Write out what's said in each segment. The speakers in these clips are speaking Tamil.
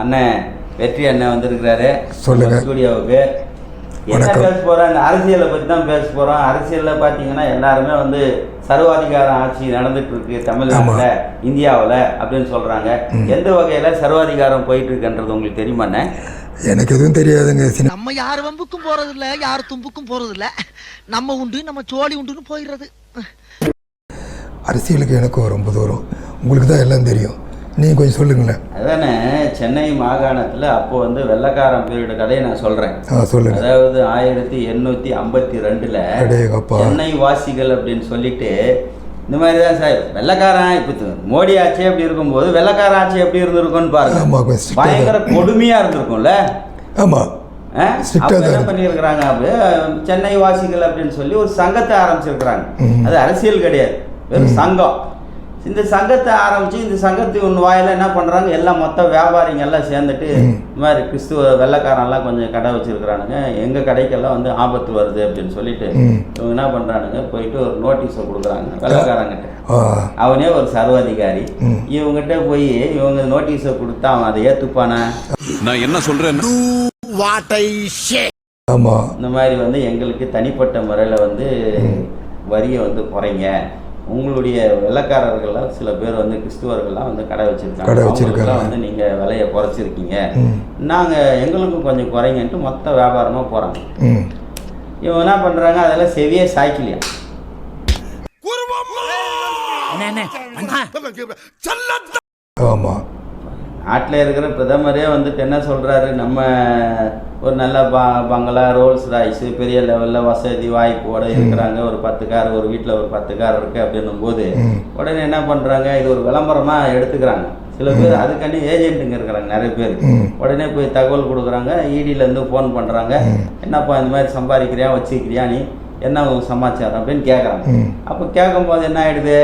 அண்ணன் வெற்றி அண்ணன் வந்திருக்கிறாரு. சொல்லுங்க. ஸ்டூடியோவுக்கு என்ன. பேச போறோம்? இந்த அரசியலை பற்றி தான் பேச போறோம். அரசியலில் பார்த்தீங்கன்னா எல்லாருமே வந்து சர்வாதிகார ஆட்சி நடந்துட்டு இருக்கு தமிழ்நாட்டில் இந்தியாவில் அப்படின்னு சொல்றாங்க. எந்த வகையில சர்வாதிகாரம் போயிட்டு இருக்குன்றது உங்களுக்கு தெரியுமாண்ணே எனக்கு எதுவும் தெரியாதுங்க நம்ம யார் வம்புக்கும் போறது இல்ல யார் தும்புக்கும் போறது இல்ல நம்ம உண்டு நம்ம சோழி உண்டுன்னு போயிடுறது. அரசியலுக்கு எனக்கு ரொம்ப தூரம் உங்களுக்கு தான் எல்லாம் தெரியும். நீங்கள் கொஞ்சம் சொல்லுங்களேன். அதானே சென்னை மாகாணத்தில் அப்போ வந்து வெள்ளக்காரன் பீரியடு கதையை நான் சொல்றேன். ஆ சொல்லுங்கள் அதாவது ஆயிரத்தி எண்ணூற்றி ஐம்பத்தி ரெண்டில் சென்னை வாசிகள் அப்படின்னு சொல்லிட்டு இந்த மாதிரி தான் சார் வெள்ளக்காரன் இப்போ மோடி ஆட்சி எப்படி இருக்கும்போது வெள்ளக்காரன் ஆட்சி எப்படி இருந்திருக்கும்னு பாருங்க. பயங்கர கொடுமையாக இருந்திருக்கும்ல. ஆமாம் என்ன. பண்ணியிருக்கிறாங்க அப்படி சென்னை வாசிகள் அப்படின்னு சொல்லி ஒரு சங்கத்தை ஆரம்பிச்சிருக்கிறாங்க. அது அரசியல் கிடையாது. வெறும் சங்கம். இந்த சங்கத்தை ஆரம்பிச்சு இந்த சங்கத்துக்கு ஒன்று வாயில என்ன பண்றாங்க? எல்லாம் மொத்த வியாபாரிங்க எல்லாம் சேர்ந்துட்டு இந்த மாதிரி கிறிஸ்துவ வெள்ளைக்காரன்லாம் கொஞ்சம் கடை வச்சிருக்கிறானுங்க. எங்க கடைக்கெல்லாம் வந்து ஆபத்து வருது அப்படின்னு சொல்லிட்டு. இவங்க என்ன பண்றானுங்க? போயிட்டு ஒரு நோட்டீஸை கொடுக்குறாங்க வெள்ளைக்காரங்கிட்ட. அவனே ஒரு சர்வாதிகாரி. இவங்ககிட்ட போய் இவங்க நோட்டீஸை கொடுத்தா அவன் அதை ஏத்துப்பானா? நான் என்ன சொல்றேன்? ஆமாம் இந்த மாதிரி வந்து எங்களுக்கு தனிப்பட்ட முறையில் வந்து வரியை வந்து குறைங்க. உங்களுடைய வெள்ளக்காரர்கள்லாம் சில பேர் வந்து கிறிஸ்துவர்கள்லாம் வந்து கடை வச்சிருக்காங்க. கடை வச்சிருக்காங்க. அவங்களுக்குலாம் வந்து நீங்கள் விலையை குறைச்சிருக்கீங்க. நாங்கள் எங்களுக்கும் கொஞ்சம் குறைங்கன்ட்டு மொத்த வியாபாரமாக போகிறாங்க இவங்க என்ன பண்ணுறாங்க அதெல்லாம் செவியே சாய்க்கலையா? ஆமாம் நாட்டில் இருக்கிற பிரதமரே வந்துட்டு என்ன சொல்கிறாரு நம்ம ஒரு நல்ல பா பங்களா ரோல்ஸ் ராய்ஸு பெரிய லெவலில் வசதி வாய்ப்போட இருக்கிறாங்க. ஒரு பத்து கார் ஒரு வீட்டில் ஒரு பத்து கார் இருக்குது அப்படின்னும் போது. உடனே என்ன பண்ணுறாங்க இது ஒரு விளம்பரமாக எடுத்துக்கிறாங்க. சில பேர் அதுக்காண்டி ஏஜென்ட்டுங்க இருக்கிறாங்க நிறைய பேர். உடனே போய் தகவல் கொடுக்குறாங்க. இடியிலேருந்து ஃபோன் பண்ணுறாங்க என்னப்பா இந்த மாதிரி சம்பாதிக்கிறியா வச்சுக்கிறியா நீ? என்ன சமாச்சாரம் அப்படின்னு கேட்குறாங்க. அப்போ கேட்கும்போது என்ன ஆயிடுது?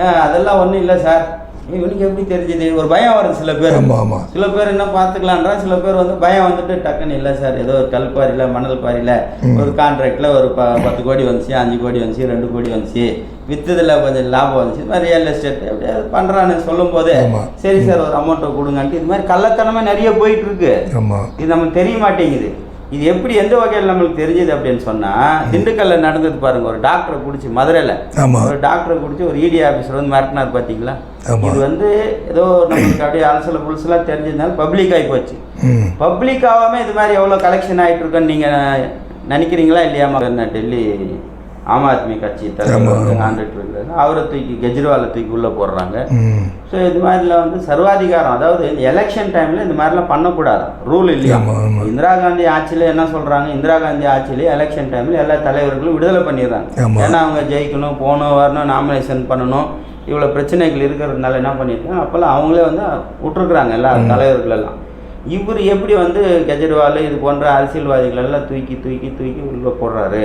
"ஆ, அதெல்லாம் ஒன்றும் இல்லை சார். இவனுக்கு எப்படி தெரிஞ்சுது? ஒரு பயம் வருது சில பேர் ஆமாம் ஆமாம் சில பேர் என்ன பார்த்துக்கலான்றா சில பேர் வந்து பயம் வந்துட்டு டக்குன்னு இல்லை சார். ஏதோ ஒரு கல்குவாரியில் மணல் குவாரியில் ஒரு கான்ட்ராக்டில் ஒரு ப பத்து கோடி வந்துச்சு அஞ்சு கோடி வந்துச்சு ரெண்டு கோடி வந்துச்சு. விற்றதில் கொஞ்சம் லாபம் வந்துச்சு. இது மாதிரி ரியல் எஸ்டேட் எப்படியாவது பண்ணுறான்னு சொல்லும்போது ஆமா. சரி சார் ஒரு அமௌண்ட்டை கொடுங்கன்ட்டு இது மாதிரி கள்ளத்தனமாக நிறைய போயிட்டு இருக்கு. இது நமக்கு தெரிய மாட்டேங்குது. இது எப்படி எந்த வகையில் நம்மளுக்கு தெரிஞ்சுது அப்படின்னு சொன்னால் திண்டுக்கல்ல நடந்தது பாருங்க ஒரு டாக்டரை பிடிச்சி மதுரையில் ஒரு டாக்டரை பிடிச்சி ஒரு இடி ஆஃபீஸர் வந்து மிரட்டினார் பார்த்தீங்களா. இது வந்து ஏதோ நம்மளுக்கு அப்படியே அலசல புலசலாக தெரிஞ்சதுனால பப்ளிக் ஆகி போச்சு. பப்ளிக் ஆகாம இது மாதிரி எவ்வளோ கலெக்ஷன் ஆகிட்டு இருக்குன்னு நீங்கள் நினைக்கிறீங்களா இல்லையாமா என்ன டெல்லி ஆம் ஆத்மி கட்சி தலைவர். ஆண்டுட்டு அவரை தூக்கி கெஜ்ரிவாலை தூக்கி உள்ளே போடுறாங்க. ஸோ இது மாதிரிலாம் வந்து சர்வாதிகாரம். அதாவது இந்த எலெக்ஷன் டைமில் இந்த மாதிரிலாம் பண்ணக்கூடாது. ரூல் இல்லையா. இந்திரா காந்தி ஆட்சியில் என்ன சொல்கிறாங்க இந்திரா காந்தி ஆட்சியிலே எலெக்ஷன் டைமில் எல்லா தலைவர்களும் விடுதலை பண்ணிடுறாங்க. ஏன்னா அவங்க ஜெயிக்கணும் போகணும் வரணும் நாமினேஷன் பண்ணணும். இவ்வளோ பிரச்சனைகள் இருக்கிறதுனால என்ன பண்ணியிருக்காங்க? அப்போல்லாம் அவங்களே வந்து விட்டுருக்குறாங்க எல்லா தலைவர்கள் எல்லாம் இவர் எப்படி வந்து கெஜ்ரிவால் இது போன்ற அரசியல்வாதிகள் எல்லாம் தூக்கி தூக்கி தூக்கி உள்ள போடுறாரு?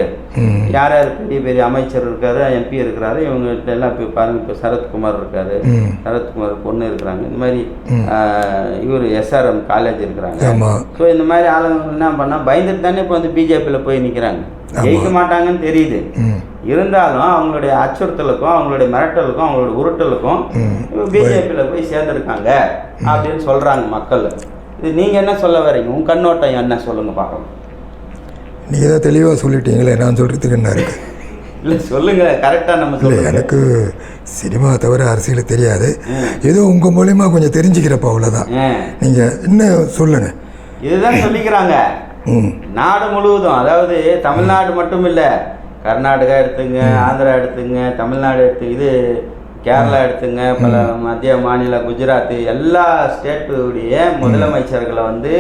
யார் யார் பெரிய பெரிய அமைச்சர் இருக்காரு எம்பி இருக்கிறாரு இவங்ககிட்ட எல்லாம் இப்போ பாருங்க இப்போ சரத்குமார் இருக்காரு. சரத்குமார் பொண்ணு இருக்கிறாங்க. இந்த மாதிரி. இவர் எஸ்ஆர்எம் காலேஜ் இருக்கிறாங்க. ஸோ இந்த மாதிரி ஆளுங்க என்ன பண்ணால் பயந்துட்டு தானே இப்போ வந்து பிஜேபியில் போய் நிற்கிறாங்க. ஜெயிக்க மாட்டாங்கன்னு தெரியுது. இருந்தாலும் அவங்களுடைய அச்சுறுத்தலுக்கும் அவங்களுடைய மிரட்டலுக்கும் அவங்களுடைய உருட்டலுக்கும். பிஜேபியில் போய் சேர்ந்துருக்காங்க அப்படின்னு சொல்கிறாங்க மக்கள். இது நீங்கள் என்ன சொல்ல வரீங்க? உன் கண்ணோட்டம் என்ன? சொல்லுங்க பார்க்கலாம். நீங்கள் தான் தெளிவாக சொல்லிட்டீங்களே நான் சொல்கிறதுக்கு என்ன இருக்குது இல்லை சொல்லுங்க. கரெக்டாக நம்ம இல்லை எனக்கு சினிமா தவிர அரசியல் தெரியாது. ஏதோ உங்கள் மூலயமா கொஞ்சம் தெரிஞ்சுக்கிறப்ப அவ்வளோதான். நீங்கள் இன்னும் சொல்லுங்கள் இதுதான் சொல்லிக்கிறாங்க. நாடு முழுவதும் அதாவது தமிழ்நாடு மட்டும் இல்லை கர்நாடகா எடுத்துங்க ஆந்திரா எடுத்துங்க தமிழ்நாடு எடுத்து இது கேரளா எடுத்துங்க பல மத்திய மாநில குஜராத் எல்லா ஸ்டேட்டுடைய முதலமைச்சர்களை வந்து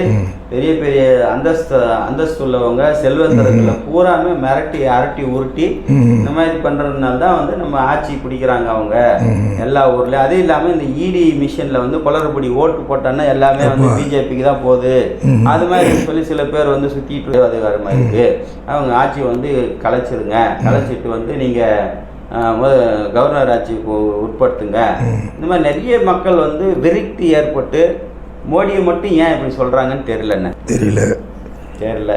பெரிய பெரிய அந்தஸ்து அந்தஸ்து உள்ளவங்க செல்வந்தர்களை பூராமே மிரட்டி அரட்டி உருட்டி. இந்த மாதிரி பண்றதுனால தான் வந்து நம்ம ஆட்சி பிடிக்கிறாங்க அவங்க. எல்லா ஊர்லயும். அது இல்லாம இந்த இடி மிஷின்ல வந்து குளறுபடி ஓட்டு போட்டோன்னா எல்லாமே வந்து பிஜேபிக்கு தான் போகுது. அது மாதிரி சொல்லி சில பேர் வந்து சுத்திட்டு அதிகாரமா இருக்கு. அவங்க ஆட்சி வந்து கலைச்சிருங்க. கலைச்சிட்டு வந்து நீங்க அஹ், முத- கவர்னர் ஆட்சிக்கு உட்படுத்துங்க. இந்த மாதிரி நிறைய மக்கள் வந்து விரக்தி ஏற்பட்டு மோடியை மட்டும் ஏன் இப்படி சொல்றாங்கன்னு தெரியலண்ணே. தெரியல. தெரியல.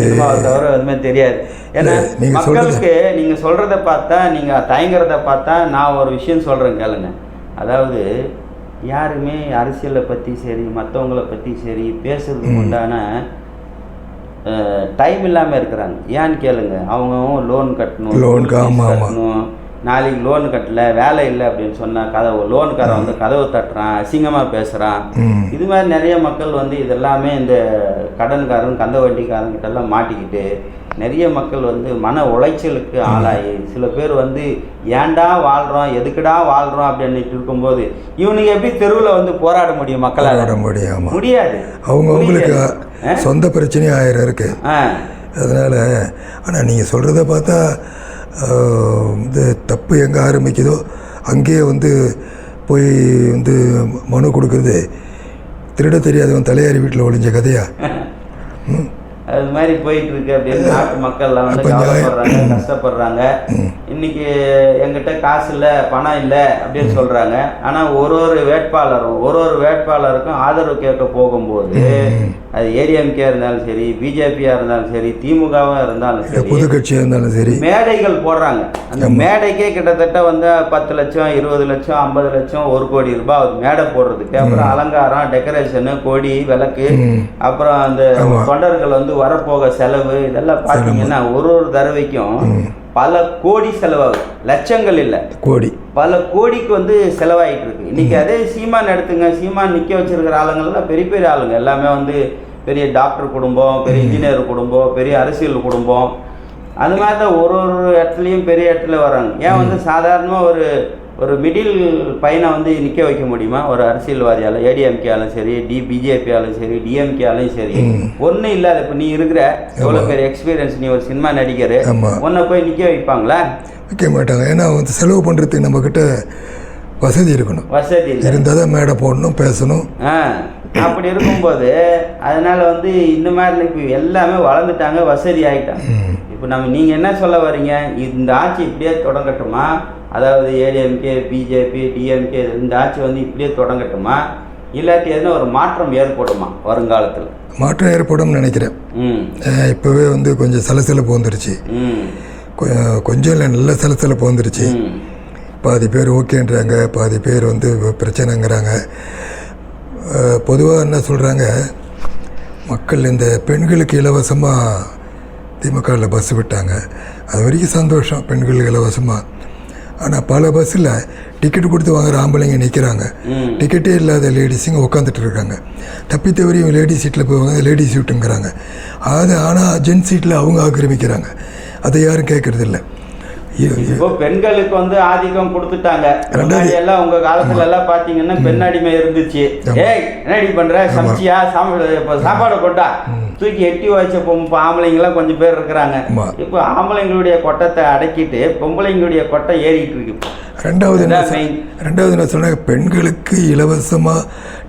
சினிமாவை தவிர எதுவுமே தெரியாது. ஏன்னா மக்களுக்கு நீங்க சொல்றத பார்த்தா நீங்க தயங்குறத பார்த்தா நான் ஒரு விஷயம் சொல்றேன் கேளுங்க. அதாவது யாருமே அரசியலை பற்றி சரி மற்றவங்கள பற்றி சரி பேசுறதுக்கு உண்டான டைம் இல்லாமல் இருக்கிறாங்க. ஏன்னு கேளுங்க. அவங்க லோன் கட்டணும் ஆமா. கட்டணும். நாளைக்கு லோன் கட்டல வேலை இல்லை அப்படின்னு சொன்னால் கதவு லோனுக்காரன் வந்து கதவு தட்டுறான் அசிங்கமாக பேசுகிறான் இது மாதிரி நிறைய மக்கள் வந்து இதெல்லாமே இந்த கடன்காரன் கந்த வட்டிக்காரங்கிட்ட எல்லாம் மாட்டிக்கிட்டு நிறைய மக்கள் வந்து மன உளைச்சலுக்கு ஆளாகி சில பேர் வந்து ஏன்டா வாழ்கிறோம் எதுக்குடா வாழ்கிறோம் அப்படின்னுட்டு இருக்கும்போது இவனுங்க எப்படி தெருவில் வந்து போராட முடியும் மக்களால்? போராட முடியாம முடியாது. அவங்க அவங்களுக்கு முடியாது. சொந்த பிரச்சனையும் ஆயிரம் இருக்கு. அதனால் ஆனால் நீங்கள் சொல்கிறத பார்த்தா இந்த தப்பு எங்கே ஆரம்பிக்குதோ அங்கேயே வந்து போய் வந்து மனு கொடுக்குறது திருட தெரியாதவன் தலையாரி வீட்டில் ஒளிஞ்ச கதையா? அது மாதிரி போயிட்டு இருக்கு அப்படின்னு நாட்டு மக்கள்லாம் வந்து. கவலைப்படுறாங்க கஷ்டப்படுறாங்க. இன்னைக்கு எங்கிட்ட காசு இல்லை பணம் இல்லை அப்படின்னு சொல்றாங்க. ஆனா ஒரு ஒரு வேட்பாளரும் ஒரு ஒரு வேட்பாளருக்கும் ஆதரவு கேட்க போகும்போது அது ஏடிஎம்கே இருந்தாலும் சரி பிஜேபியா இருந்தாலும் சரி திமுகவா இருந்தாலும் சரி புது கட்சியாக இருந்தாலும் சரி. மேடைகள் போடுறாங்க. அந்த மேடைக்கே கிட்டத்தட்ட வந்து பத்து லட்சம் இருபது லட்சம் ஐம்பது லட்சம் ஒரு கோடி ரூபாய் ஆகுது மேடை போடுறதுக்கு. அப்புறம் அலங்காரம் டெக்கரேஷனு கொடி விளக்கு அப்புறம் அந்த தொண்டர்கள் வந்து வரப்போக செலவு இதெல்லாம் பார்த்தீங்கன்னா ஒரு ஒரு தடவைக்கும் பல கோடி செலவாகுது. லட்சங்கள் இல்லை. கோடி. பல கோடிக்கு வந்து செலவாயிட்டு இருக்கு இன்னைக்கு அதே சீமான் எடுத்துங்க. சீமான் நிற்க வச்சிருக்கிற ஆளுங்கள்லாம் பெரிய பெரிய ஆளுங்க. எல்லாமே வந்து பெரிய டாக்டர் குடும்பம் பெரிய இன்ஜினியர் குடும்பம் பெரிய அரசியல் குடும்பம். அது மாதிரி தான் ஒரு ஒரு இடத்துலையும் பெரிய இடத்துல வராங்க ஏன் வந்து சாதாரணமாக ஒரு ஒரு மிடில் பையனை வந்து நிற்க வைக்க முடியுமா? ஒரு அரசியல்வாதியால் ஏடிஎம்கேயாலும் சரி டி பிஜேபியாலும் சரி டிஎம்கேயாலும் சரி. ஒன்றும் இல்லாத இப்போ நீ இருக்கிற எவ்வளோ பெரிய எக்ஸ்பீரியன்ஸ் நீ ஒரு சினிமா நடிகர். உன்னை போய் நிற்க வைப்பாங்களா? வைக்க மாட்டாங்க. ஏன்னா வந்து செலவு பண்ணுறதுக்கு நம்மக்கிட்ட வசதி இருக்கணும். வசதி இருந்தால் தான் மேடை போடணும் பேசணும். அப்படி இருக்கும்போது அதனால வந்து இந்த மாதிரி இப்போ எல்லாமே வளர்ந்துட்டாங்க வசதி ஆயிட்டாங்க. இப்போ நம்ம நீங்கள் என்ன சொல்ல வர்றீங்க இந்த ஆட்சி இப்படியே தொடங்கட்டுமா? அதாவது ஏடிஎம்கே பிஜேபி டிஎம்கே இந்த ஆட்சி வந்து இப்படியே தொடங்கட்டுமா? இல்லாட்டி எதுனா ஒரு மாற்றம் ஏற்படுமா வருங்காலத்தில்? மாற்றம் ஏற்படும்னு நினைக்கிறேன். இப்போவே வந்து கொஞ்சம் சலசலப்பு வந்துருச்சு. கொஞ்சம் இல்லை நல்ல சலசலப்பு வந்துருச்சு. பாதி பேர் ஓகேன்றாங்க பாதி பேர் வந்து பிரச்சனைங்கிறாங்க. பொதுவாக என்ன சொல்கிறாங்க மக்கள் இந்த பெண்களுக்கு இலவசமாக திமுகவில் பஸ் விட்டாங்க. அது வரைக்கும் சந்தோஷம் பெண்களுக்கு இலவசமாக ஆனால் பல பஸ்ஸில் டிக்கெட் கொடுத்து வாங்குற ஆம்பளைங்க நிற்கிறாங்க. டிக்கெட்டே இல்லாத லேடிஸுங்க உட்காந்துட்டு இருக்காங்க. தப்பி தவறி இவங்க லேடிஸ் சீட்டில் போவாங்க லேடிஸ் சீட்டுங்கிறாங்க அது ஆனால் ஜென்ஸ் சீட்டில் அவங்க ஆக்கிரமிக்கிறாங்க. அதை யாரும் கேட்கறதில்ல இப்போ பெண்களுக்கு வந்து ஆதிக்கம் கொடுத்துட்டாங்க. எல்லாம் உங்க காலத்துல எல்லாம் பாத்தீங்கன்னா பெண் அடிமை இருந்துச்சு. ஏய் என்னடி பண்ற? சமைச்சியா? சாப்பாடு இப்ப சாப்பாடு கொண்டா. தூக்கி எட்டி வச்ச பொம்பு ஆம்பளைங்களாம் கொஞ்சம் பேர் இருக்கிறாங்க. இப்போ ஆம்பளைங்களுடைய கொட்டத்தை அடக்கிட்டு பொம்பளைங்களுடைய கொட்டை ஏறிட்டு இருக்கு. ரெண்டாவது என்ன. ரெண்டாவது என்ன சொன்னாங்க பெண்களுக்கு இலவசமாக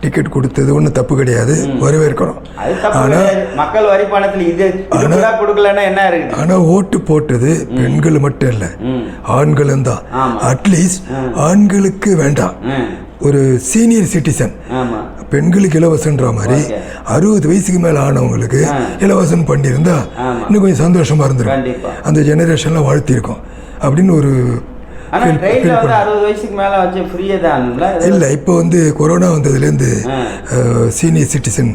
டிக்கெட் கொடுத்தது ஒன்றும் தப்பு கிடையாது. வரவேற்கணும். கிடையாது. மக்கள் வரி பணத்துல இது இதுக்குடா கொடுக்கலன்னா என்ன இருக்குது ஆனால் ஓட்டு போட்டது பெண்கள் மட்டும் இல்லை. ஆண்களும் தான். அட்லீஸ்ட் ஆண்களுக்கு வேண்டாம். ஒரு சீனியர் சிட்டிசன் பெண்களுக்கு இலவசன்ற மாதிரி. அறுபது வயசுக்கு மேலே ஆனவங்களுக்கு. இலவசம் பண்ணியிருந்தா. இன்னும் கொஞ்சம் சந்தோஷமா இருந்திருக்கும் கண்டிப்பா. அந்த ஜெனரேஷன்லாம் வாழ்த்திருக்கோம் அப்படின்னு ஒரு ஆனா ட்ரெயின்ல வந்து அறுபது வயசுக்கு மேல வச்சு ஃப்ரீயே தான்ல இல்லை? இப்போ வந்து கொரோனா வந்ததுலேருந்து. சீனியர் சிட்டிசன்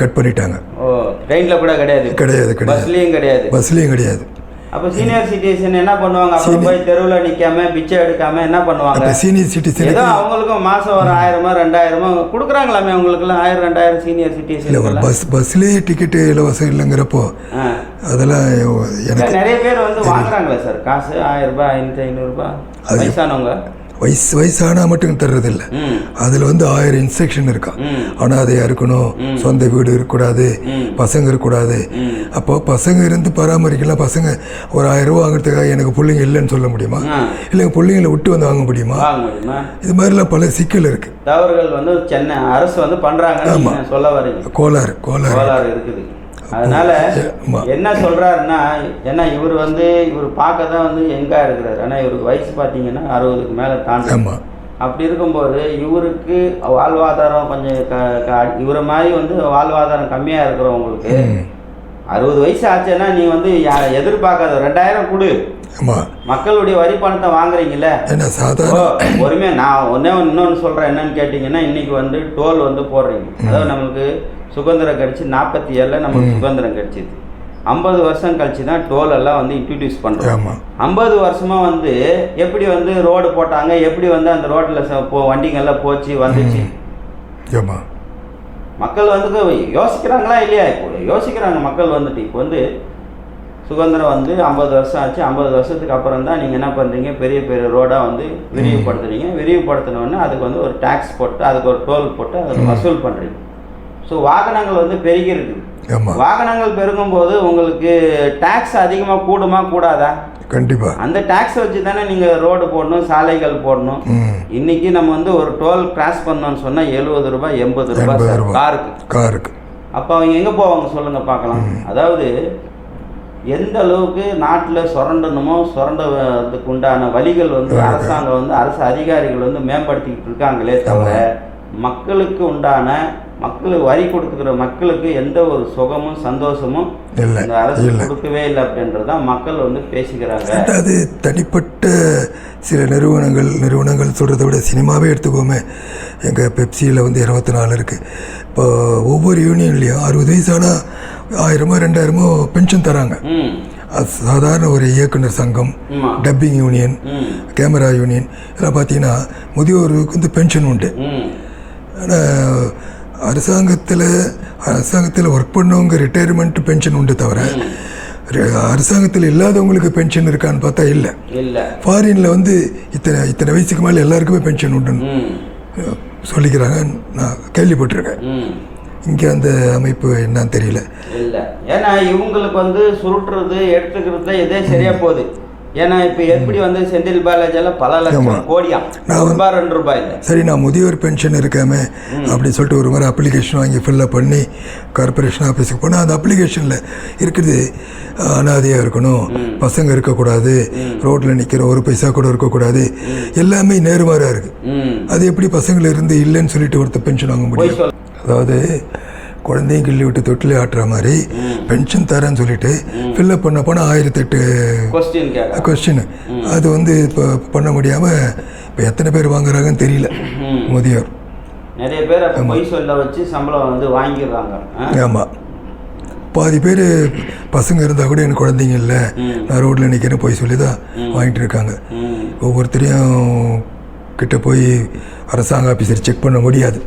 கட் பண்ணிட்டாங்க. ஓ ட்ரெயின்ல கூட கிடையாது. கிடையாது கிடையாது. பஸ்லயும் கிடையாது. பஸ்லேயும் கிடையாது. அப்ப சீனியர் சிட்டிசன் என்ன பண்ணுவாங்க? அப்புறம் போய் தெருவுல நிக்காம பிச்சை எடுக்காம என்ன பண்ணுவாங்க? சீனியர் சிட்டிசனுக்கு ஏதோ அவங்களுக்கும் மாசம் ஒரு ஆயிரமோ ரெண்டாயிரமோ கொடுக்குறாங்களாமே அவங்களுக்குலாம் ஆயிரம் ரெண்டாயிரம் சீனியர் இல்லை சிட்டிசன் பஸ் பஸ்லேயே டிக்கெட்டு இலவசம் இல்லைங்கிறப்போ அதெல்லாம் எனக்கு நிறைய பேர் வந்து வாங்குறாங்களே சார் காசு ஆயிரம் ரூபாய் ஐநூத்தி ஐநூறு ரூபாய். வயசானவங்க. வயசு வயசானா மட்டும் தர்றதில்ல. அதில் வந்து ஆயிரம் இன்ஸ்ட்ரக்ஷன் இருக்கான் ம் அனாதையாக இருக்கணும் சொந்த வீடு இருக்கக்கூடாது. பசங்க இருக்கக்கூடாது. அப்போ பசங்க இருந்து பராமரிக்கலாம். பசங்க ஒரு ஆயிரம் ரூபா வாங்குறதுக்காக எனக்கு பிள்ளைங்க இல்லைன்னு சொல்ல முடியுமா. இல்லை பிள்ளைங்களை விட்டு வந்து வாங்க முடியுமா? இது மாதிரிலாம் பல சிக்கல் இருக்குது தவறுகள் வந்து சென்னை அரசு வந்து வரீங்க. கோளாறு கோளாறு கோளாறு இருக்குது. அதனால. என்ன சொல்றாருன்னா ஏன்னா இவர் வந்து இவர் பார்க்க தான் வந்து எங்கா இருக்கிறாரு. ஆனா இவருக்கு வயசு பார்த்தீங்கன்னா அறுபதுக்கு மேல தாண்டி அப்படி இருக்கும்போது இவருக்கு வாழ்வாதாரம் கொஞ்சம் இவரை மாதிரி வந்து வாழ்வாதாரம் கம்மியா இருக்கிறவங்களுக்கு அறுபது வயசு ஆச்சுன்னா நீ வந்து எதிர்பார்க்காத ரெண்டாயிரம் கொடு. மக்களுடைய வரி பணத்தை வாங்குறீங்கல்ல? ஏன்னா ஓ, சாதாரண பொறுமையா நான் ஒன்னே இன்னொன்று சொல்கிறேன் என்னன்னு கேட்டிங்கன்னா இன்னைக்கு வந்து டோல் வந்து போடுறீங்க. அதாவது நம்மளுக்கு சுதந்திரம் கழிச்சு நாற்பத்தி ஏழில் நமக்கு சுதந்திரம் கிடைச்சிது. ஐம்பது வருஷம் கழிச்சு தான் டோல் எல்லாம் வந்து இன்ட்ரடியூஸ் பண்ணுறோம் ஐம்பது வருஷமா வந்து எப்படி வந்து ரோடு போட்டாங்க எப்படி வந்து அந்த ரோட்டில் போ வண்டிங்கெல்லாம் போச்சு வந்துச்சு? மக்கள் வந்து யோசிக்கிறாங்களா இல்லையா இப்போ? யோசிக்கிறாங்க மக்கள் வந்துட்டு. இப்போ வந்து சுதந்திரம் வந்து ஐம்பது வருஷம் ஆச்சு. ஐம்பது வருஷத்துக்கு அப்புறம் தான் நீங்கள் என்ன பண்ணுறீங்க பெரிய பெரிய ரோடாக வந்து விரிவுபடுத்துறீங்க. விரிவுபடுத்தினோடனே அதுக்கு வந்து ஒரு டேக்ஸ் போட்டு அதுக்கு ஒரு டோல் போட்டு அதுக்கு வசூல் பண்ணுறீங்க ஸோ வாகனங்கள் வந்து பெருகி இருக்குது ஆமாம் வாகனங்கள் பெருகும்போது உங்களுக்கு டேக்ஸ் அதிகமாக கூடுமா கூடாதா? கண்டிப்பாக அந்த டேக்ஸ் வச்சு தானே நீங்கள் ரோடு போடணும் சாலைகள் போடணும். இன்னைக்கு நம்ம வந்து ஒரு டோல் கிராஸ் பண்ணோம்னு சொன்னால் எழுபது ரூபாய் எண்பது ரூபாய். காருக்கு. காருக்கு. அப்போ அவங்க எங்கே போவாங்க சொல்லுங்க பார்க்கலாம். அதாவது எந்த அளவுக்கு நாட்டில் சுரண்டணுமோ சுரண்டதுக்கு உண்டான வழிகள் வந்து அரசாங்கம் வந்து அரசு அதிகாரிகள் வந்து மேம்படுத்திக்கிட்டு இருக்காங்களே தவிர மக்களுக்கு உண்டான மக்களுக்கு வரி கொடுக்குற மக்களுக்கு எந்த ஒரு சுகமும் சந்தோஷமும் இல்லை இந்த அரசு கொடுக்கவே இல்லை அப்படின்றதான் மக்கள் வந்து பேசிக்கிறாங்க. அது தனிப்பட்ட சில நிறுவனங்கள் நிறுவனங்கள் சொல்கிறத விட சினிமாவே எடுத்துக்கோமே. எங்கள் பெப்சியில் வந்து இருபத்தி நாலு இருக்குது இப்போ ஒவ்வொரு யூனியன்லேயும் அறுபது வயசானா ஆயிரமோ ரெண்டாயிரமோ பென்ஷன் தராங்க. சாதாரண ஒரு இயக்குனர் சங்கம் டப்பிங் யூனியன் கேமரா யூனியன் இதெல்லாம் பார்த்தீங்கன்னா முதியோருக்கு வந்து பென்ஷன் உண்டு. ஆனால் அரசாங்கத்தில் அரசாங்கத்தில் ஒர்க் பண்ணவங்க ரிட்டையர்மெண்ட் பென்ஷன் உண்டு தவிர அரசாங்கத்தில் இல்லாதவங்களுக்கு பென்ஷன் இருக்கான்னு பார்த்தா இல்லை. இல்லை. ஃபாரினில் வந்து இத்தனை இத்தனை வயசுக்கு மேலே எல்லாருக்குமே பென்ஷன் உண்டுன்னு சொல்லிக்கிறாங்க. நான் கேள்விப்பட்டிருக்கேன். இங்கே அந்த அமைப்பு என்னன்னு தெரியல. இல்ல. ஏன்னா இவங்களுக்கு வந்து சுருட்டுறது எடுத்துக்கிறது இதே சரியா போகுது. ஏன்னா இப்ப எப்படி வந்து செந்தில் பாலாஜி எல்லாம் பல லட்சம். கோடியா? ரூபாய் ரெண்டு ரூபாய் சரி நான் முதியோர் பென்ஷன் இருக்காம அப்படின்னு சொல்லிட்டு ஒரு மாதிரி அப்ளிகேஷன் வாங்கி ஃபில்லப் பண்ணி கார்பரேஷன் ஆஃபீஸுக்கு போனால் அந்த அப்ளிகேஷனில் இருக்குது. அனாதையாக இருக்கணும். பசங்க இருக்கக்கூடாது. ரோட்டில் நிற்கிற ஒரு பைசா கூட இருக்கக்கூடாது. எல்லாமே நேர்மாறாக இருக்குது அது எப்படி பசங்கள இருந்து இல்லைன்னு சொல்லிட்டு ஒருத்தர் பென்ஷன் வாங்க முடியும்? அதாவது குழந்தையும் கிள்ளி விட்டு தொட்டிலே ஆட்டுற மாதிரி பென்ஷன் தரேன்னு சொல்லிட்டு ஃபில்லப் பண்ண போனால் ஆயிரத்தெட்டு கொஸ்டின் அது வந்து இப்போ பண்ண முடியாமல் இப்போ எத்தனை பேர் வாங்குறாங்கன்னு தெரியல. முதியோர். நிறைய பேர் பொய் சொல்ல வச்சு சம்பளம் வந்து வாங்கிடுறாங்க? ஆமாம் பாதி பேர் பசங்க இருந்தால் கூட எனக்கு குழந்தைங்க இல்லை. நான் ரோட்டில் நிற்கிறேன் போய் சொல்லி தான் வாங்கிட்டு இருக்காங்க ஒவ்வொருத்தரையும் கிட்ட போய் அரசாங்க ஆஃபீஸர் செக் பண்ண முடியாது.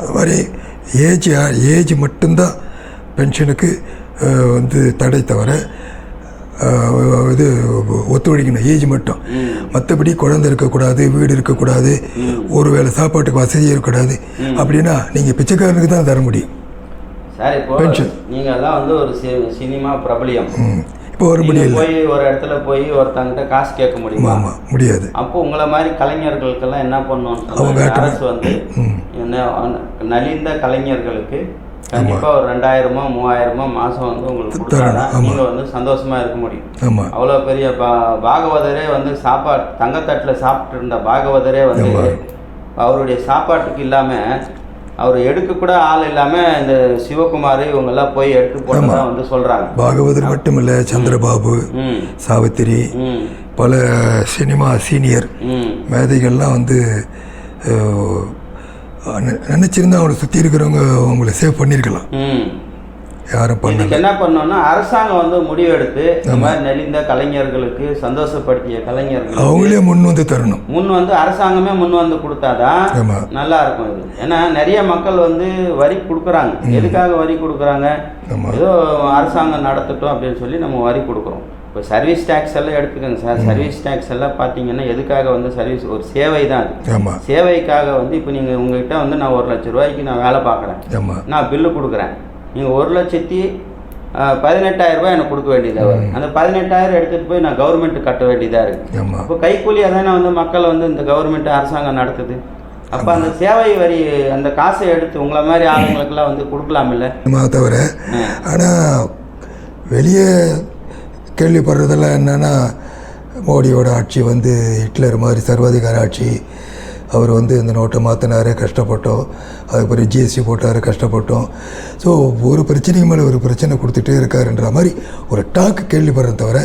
அது மாதிரி ஏஜ் ஏஜ் மட்டும்தான் பென்ஷனுக்கு வந்து தடை தவிர இது ஒத்துழைக்கணும். ஏஜ் மட்டும். மற்றபடி குழந்தை இருக்கக்கூடாது வீடு இருக்கக்கூடாது ஒரு வேளை சாப்பாட்டுக்கு வசதி இருக்கக்கூடாது அப்படின்னா நீங்கள் பிச்சைக்காரனுக்கு தான் தர முடியும். சார் இப்போ Pension. நீங்க எல்லாம் வந்து ஒரு சினிமா பிரபலியம். ம். இப்போ வர நீங்க முடியல போய் ஒரு இடத்துல போய் ஒருத்தங்கிட்ட காசு கேட்க முடியுமா ஆமாம் முடியாது அப்போ உங்களை மாதிரி கலைஞர்களுக்கெல்லாம் என்ன ஆட்டணும். அரசு வந்து. என்ன நலிந்த கலைஞர்களுக்கு கண்டிப்பா ஒரு ரெண்டாயிரமோ மூவாயிரமோ மாசம் வந்து உங்களுக்கு கொடுத்தாதான் தரணும், ஆமா. நீங்க வந்து சந்தோஷமா இருக்க முடியும் அவ்வளோ பெரிய பா பாகவதரே வந்து சாப்பாடு தங்கத்தட்டில் சாப்பிட்டு இருந்த பாகவதரே வந்து. அவருடைய சாப்பாட்டுக்கு இல்லாம அவர் எடுக்க கூட ஆள் இல்லாம இந்த சிவகுமார் இவங்கெல்லாம் போய் எடுத்து போட்டதா வந்து சொல்றாங்க. பாகவதர் மட்டுமில்லை சந்திரபாபு சாவித்திரி பல சினிமா சீனியர் மேதைகள்லாம் வந்து நினைச்சிருந்தா அவங்களை சுற்றி இருக்கிறவங்க அவங்கள சேவ் பண்ணியிருக்கலாம் யாரும் பண்ணல? என்ன பண்ணோம்னா அரசாங்கம் வந்து முடிவெடுத்து இந்த மாதிரி நெளிந்த கலைஞர்களுக்கு சந்தோஷப்படுத்திய கலைஞர்களுக்கு அவங்களே முன் வந்து தரணும். முன் வந்து அரசாங்கமே முன் வந்து கொடுத்தாதான். நல்லா இருக்கும் இது. ஏன்னா நிறைய மக்கள் வந்து வரி கொடுக்குறாங்க. எதுக்காக வரி கொடுக்குறாங்க. ஏதோ அரசாங்கம் நடத்தட்டும் அப்படின்னு சொல்லி நம்ம வரி கொடுக்குறோம். இப்போ சர்வீஸ் டேக்ஸ் எல்லாம் எடுத்துக்கோங்க சார் சர்வீஸ் டேக்ஸ் எல்லாம் பார்த்தீங்கன்னா எதுக்காக வந்து சர்வீஸ் ஒரு சேவை தான் அது. சேவைக்காக வந்து இப்போ நீங்கள் உங்ககிட்ட வந்து நான் ஒரு லட்ச ரூபாய்க்கு நான் வேலை பார்க்குறேன். நான் பில்லு கொடுக்குறேன். நீங்கள் ஒரு லட்சத்தி ரூபாய் எனக்கு கொடுக்க வேண்டியதாக வரும். அந்த பதினெட்டாயிரம் எடுத்துகிட்டு போய் நான் கவர்மெண்ட்டு கட்ட வேண்டியதாக இருக்குது அப்போ கைக்கூலியாக தானே வந்து மக்கள் வந்து இந்த கவர்மெண்ட் அரசாங்கம் நடத்துது? அப்போ அந்த சேவை வரி அந்த காசை எடுத்து உங்களை மாதிரி ஆளுங்களுக்கெல்லாம் வந்து கொடுக்கலாமில்ல? சினிமா தவிர ஆனால் வெளியே கேள்விப்படுறதெல்லாம் என்னென்னா மோடியோட ஆட்சி வந்து ஹிட்லர் மாதிரி சர்வாதிகார ஆட்சி அவர் வந்து இந்த நோட்டை மாற்றினார் கஷ்டப்பட்டோம். அதுக்கப்புறம் ஜிஎஸ்டி போட்டார் கஷ்டப்பட்டோம். ஸோ ஒரு பிரச்சனையும் மேலே ஒரு பிரச்சனை கொடுத்துட்டே இருக்காருன்ற மாதிரி ஒரு டாக் கேள்விப்படுறத தவிர